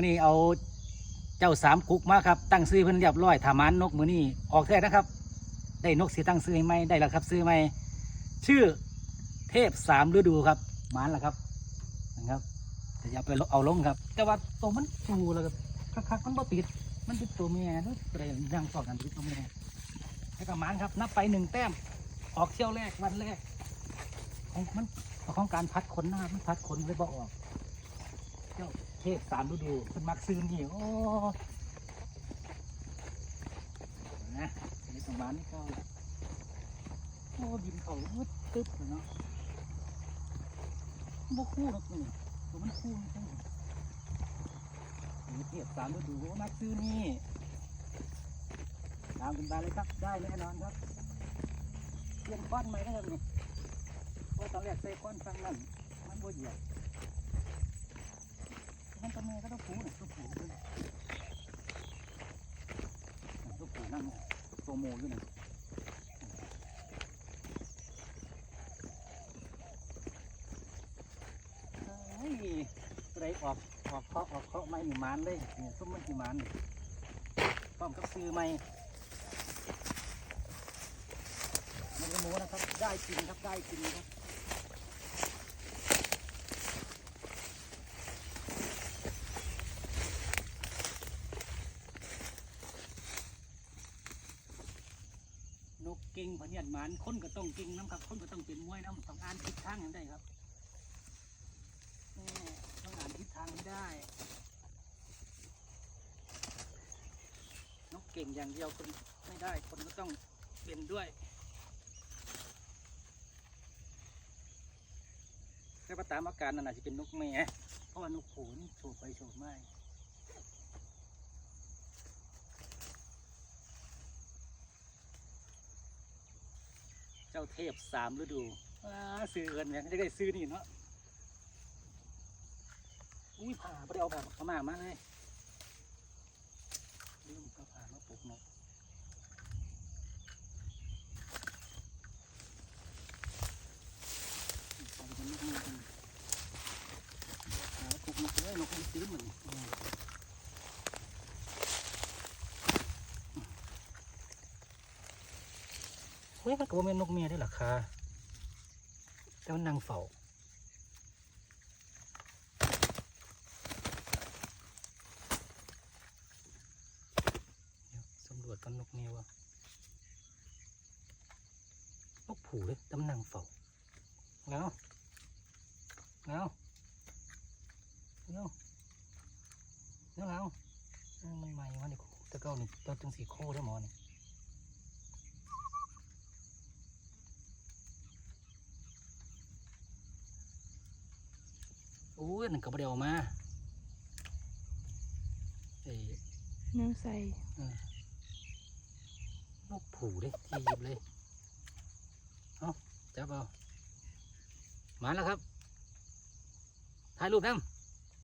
นนี้เอาเจ้าสามกุกมาครับตั้งซื้อเพิ่นเรียบร้อยถามานนกมือนี่ออกแท้นะครับ ได้นกสีตั้งซื้อไหมได้แล้วครับ ซื้อไหมชื่อเทพสามฤดูครับมานแล้วครับนะครับแต่อย่าไปเอาลงครับ แต่ว่าตัวมันฟูแล้วครับคักๆมันบ่ติดมันเป็นตัวเมียนะอะไรยังสอกันเป็นตัวเมียให้กับมานครับนับไปหนึ่งแต้มออกเที่ยวแรกวันแรกของมันของการพัดขนหน้ามันพัดขนเลยบ่ออก เทพสามฤดูเป็นมักซื้อนี่โอ้นะในสมานนี่ก็โอ้ดินเขามืดตึ๊บเลยเนาะบ่คู่หรอกนี่ตัวมันคู่ไม่ใช่นี่เทพสามฤดูโอ้มักซื้อนี่ตามกันไปเลยครับได้แน่นอนครับเปลี่ยนก้อนใหมนะครับนี่เพราะตอนแรกใส่ก้อนฟังนั่นมันบ่เหยียบ มันตัวเมียก็ต้องผูนะตัวผูด้วยนะตัวผูกนั่นตัวโมอยู่นะเฮ้ไรออกออกเคาะออกเคาะไม่หนีมันเลยเนี่ยส้มมันหนีมันพร้อมกับซื้อไม่ไม่ได้โม้นะครับ ได้จริงครับได้จริงครับ น กเก่งพะเนียดหมานคนก็ต้องเก่งน้ำครับ คนก็ต้องเป็นมวยน้ำต้องอ่านทิศทางให้ได้ครับแม่ต้องอ่านทิศทางให้ได้ นกเก่งอย่างเดียวคนไม่ได้ คนก็ต้องเป็นด้วยแต่ว่าตามอาการนั่นอาจจะเป็นนกแม่เพราะว่านกโขนโฉบไปโฉบมาาเทพสามฤดูซื้อเงินเนี่ยจะได้ซื้อนี่เนาะอุ้ยผ่าไปเอาผ่าขม่ามาเลยลืมก็ผ่ามาปลุกนกใส่กันกันผ่าปลุกนกเลยนกมันซื้อเหมือน เฮ้ยมันก็บ่แม่นนกเมียได้หรอคะแต่มันนางเฝ้าสำรวจกันนกเมียวะนกผูเลยตำนังเฝ้าเงาเงาเงาเงาเงาเออใหม่ๆวะนี่ยตะเก้านี่ตัวจังสีโคได้หมอนี่ อ้ยนั่นก็บ่ได้เอามาเอ้ยน้ำใสนกผูเลยทีหยิบเลยเอาจับเอามาแล้วครับถ่ายรูปน้ำ